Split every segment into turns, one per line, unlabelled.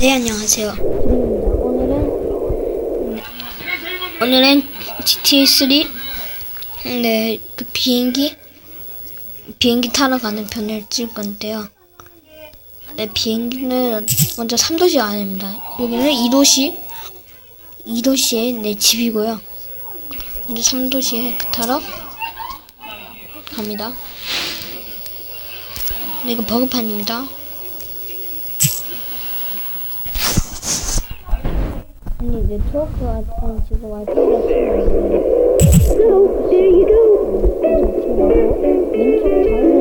네 안녕하세요. 오늘은 오늘은 GTA 3 네그 비행기 비행기 타러 가는 편을 찍을 건데요. 네 비행기는 먼저 3도시 안입니다. 여기는 2도시 2도시의 내 집이고요. 먼저 3도시에 그 타러 갑니다. 네, 이거 버그판입니다. 아니 네트워크가 지금 와이파이가 쓰고
Go, there you. go.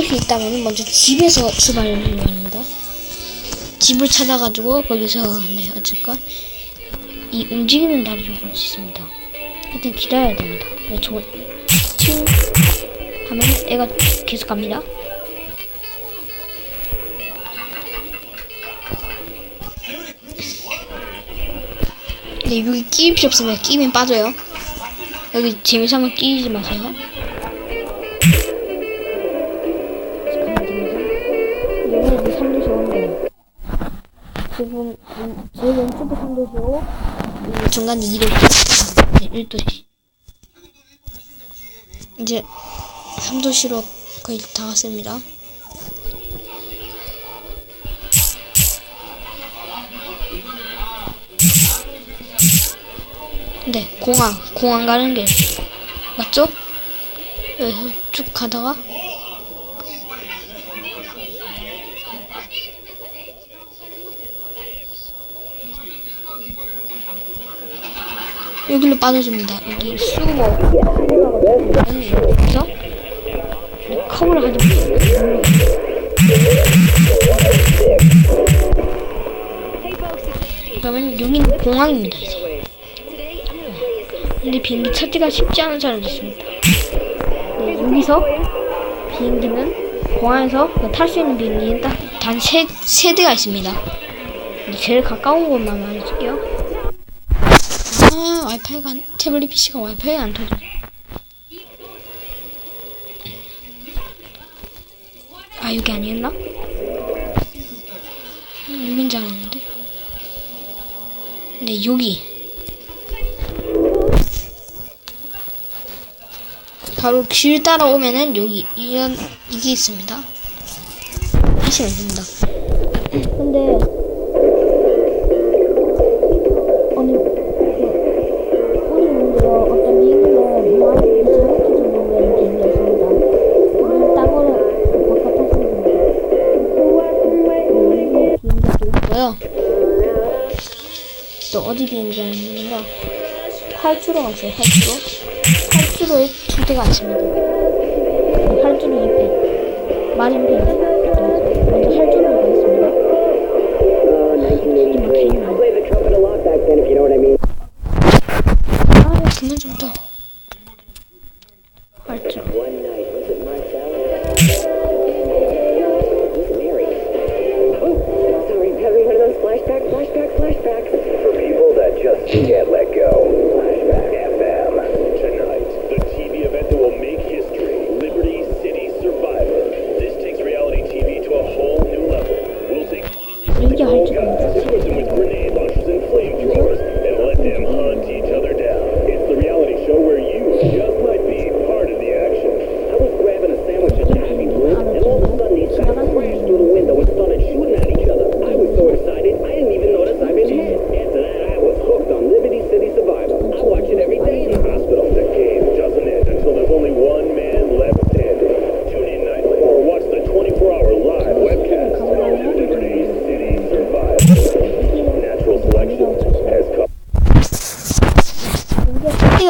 이도시 있다면 먼저 집에서 출발을 합니다. 집을 찾아가지고 거기서 네 어쨌건 이 움직이는 다리를 볼 수 있습니다. 일단 기다려야 됩니다. 네, 저 팅 하면 애가 계속 갑니다. 네, 여기 끼일 필요 없으면 끼면 빠져요. 여기 재미삼아 끼지 마세요. 여기 3도시 온대. 지금 음, 제 왼쪽이 3도시고 중간에 2도시. 네, 1도시. 이제 3도시로 거의 다 왔습니다. 네, 공항, 공항 가는 길. 맞죠? 여기서 쭉 가다가 여기로 빠져줍니다. 여기 수고 커브를 하지 마세요. 그러면 여기는 공항입니다. 이제. 근데 비행기 찾기가 쉽지 않은 사람도 있습니다. 네, 여기서 비행기는 공항에서 탈 수 있는 비행기는 딱 단 세, 세 대가 있습니다. 제일 가까운 곳만 말해줄게요. 아, 와이파이가, 안- 태블릿 PC가 와이파이가 안 터져. 아, 여기 아니었나? 음, 여긴 줄 알았는데. 네, 여기. 바로 길 따라오면은 여기, 이런, 이게 있습니다. 하시면 됩니다. 근데, 있고요. 또 어디 비행기가 있느냐? 활주로 갔어요, 활주로. 활주로에 두 대가 있습니다. 활주로 옆에 마린 비행기.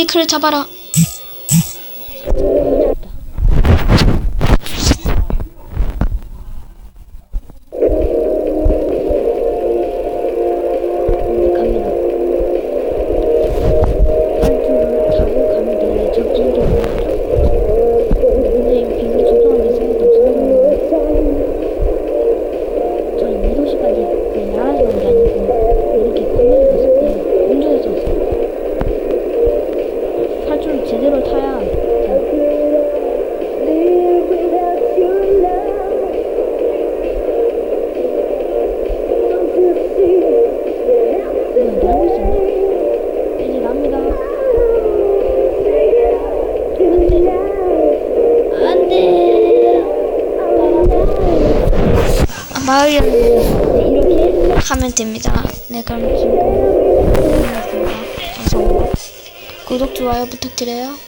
브레이크를 잡아라. 마을 하면 됩니다. 네 그럼 지금 감사합니다. 구독 좋아요 부탁드려요.